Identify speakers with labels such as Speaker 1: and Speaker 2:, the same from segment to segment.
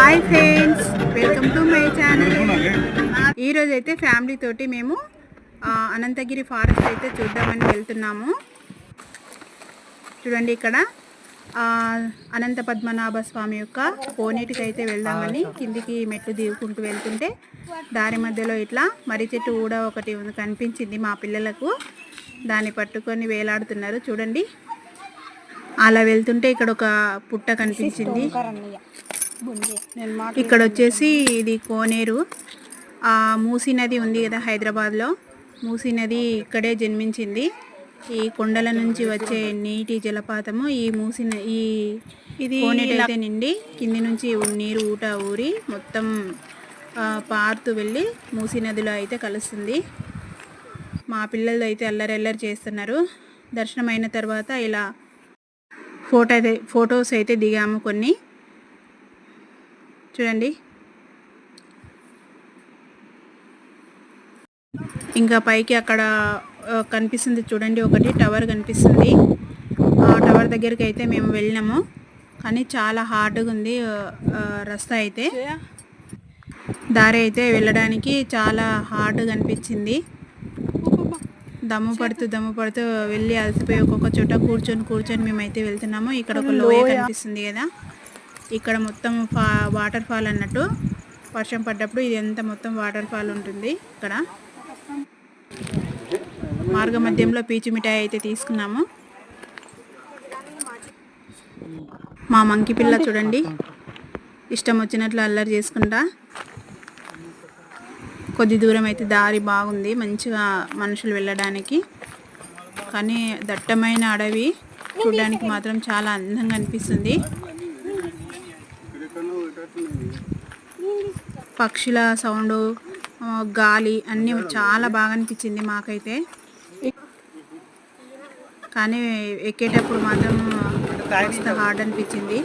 Speaker 1: Hi friends welcome to my channel ఈరోజు అయితే family తోటి మేము అనంతగిరి ఫారెస్ట్ అయితే చూద్దామని వెళ్తున్నాము. చూడండి ఇక్కడ అనంత పద్మనాభ స్వామి యొక్క కోనేటికి అయితే వెళ్దామని కిందికి మెట్లు దిగుకుంటూ వెళ్తుంటే దారి మధ్యలో ఇట్లా మర్రి చెట్టు కూడా ఒకటి ఉంది- కనిపించింది మా పిల్లలకు. దాన్ని పట్టుకొని వేలాడుతున్నారు చూడండి. అలా వెళ్తుంటే ఇక్కడ ఒక పుట్ట కనిపించింది. ఇక్కడ వచ్చేసి ఇది కోనేరు. ఆ మూసీ నది ఉంది కదా హైదరాబాద్లో. మూసీ నది ఇక్కడే జన్మించింది. ఈ కొండల నుంచి వచ్చే నీటి జలపాతము ఈ మూసి న- ఈ ఇది కోనేరు అయితే నిండి కింది నుంచి నీరు ఊట ఊరి మొత్తం పారుతూ వెళ్ళి మూసీ నదిలో అయితే కలుస్తుంది. మా పిల్లలు అయితే అల్లరి అల్లరి చేస్తున్నారు. దర్శనం అయిన తర్వాత ఇలా ఫోటో ఫొటోస్ అయితే దిగాము కొన్ని. చూడండి. ఇంకా పైకి అక్కడ కనిపిస్తుంది చూడండి ఒకటి టవర్ కనిపిస్తుంది. ఆ టవర్ దగ్గరికి అయితే మేము వెళ్ళినాము. కానీ చాలా హార్డ్గా ఉంది రస్తా అయితే. దారి అయితే వెళ్ళడానికి చాలా హార్డ్గా అనిపించింది. దమ్ము పడుతూ దమ్ము పడుతూ వెళ్ళి అలసిపోయి ఒక్కొక్క చోట కూర్చొని కూర్చొని మేమైతే వెళ్తున్నాము. ఇక్కడ ఒక లోయ. కనిపిస్తుంది కదా. ఇక్కడ మొత్తం ఫా వాటర్ ఫాల్ అన్నట్టు వర్షం పడ్డప్పుడు ఇది ఎంత మొత్తం వాటర్ ఫాల్ ఉంటుంది ఇక్కడ. మార్గ మధ్యంలో పీచు మిఠాయి అయితే తీసుకున్నాము. మా మంకి పిల్ల చూడండి. ఇష్టం వచ్చినట్లు అల్లరి చేసుకుంటా. కొద్ది దూరం అయితే దారి బాగుంది మంచిగా మనుషులు వెళ్ళడానికి. కానీ దట్టమైన అడవి చూడడానికి మాత్రం చాలా అందంగా అనిపిస్తుంది. పక్షుల సౌండ్ గాలి అన్నీ చాలా బాగా అనిపించింది మాకైతే. కానీ ఎక్కేటప్పుడు మాత్రం హార్డ్ అనిపించింది.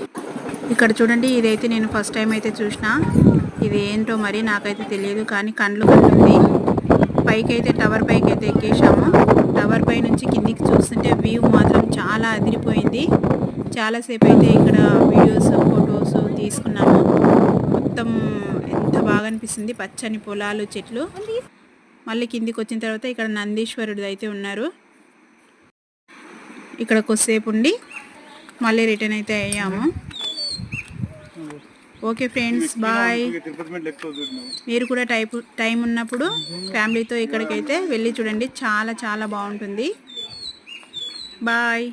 Speaker 1: ఇక్కడ చూడండి ఇదైతే నేను ఫస్ట్ టైం అయితే చూసిన. ఇది ఏంటో మరి నాకైతే తెలియదు కానీ కండ్లు కంటుంది పైకి అయితే టవర్ పైకి అయితే ఎక్కేసాము టవర్ పై నుంచి కిందికి చూస్తుంటే వ్యూ మాత్రం చాలా అదిరిపోయింది. చాలాసేపు అయితే ఇక్కడ వీడియోస్ ఫొటోస్ తీసుకున్నాము. మొత్తం ఎంత బాగా అనిపిస్తుంది పచ్చని పొలాలు చెట్లు. మళ్ళీ కిందికి వచ్చిన తర్వాత ఇక్కడ నందీశ్వరుడు అయితే ఉన్నారు. ఇక్కడ కొద్దిసేపు ఉండి మళ్ళీ రిటర్న్ అయితే అయ్యాము. Okay friends bye. మీరు కూడా టైప్ టైం ఉన్నప్పుడు ఫ్యామిలీతో ఇక్కడికైతే వెళ్ళి చూడండి. చాలా చాలా బాగుంటుంది. బాయ్.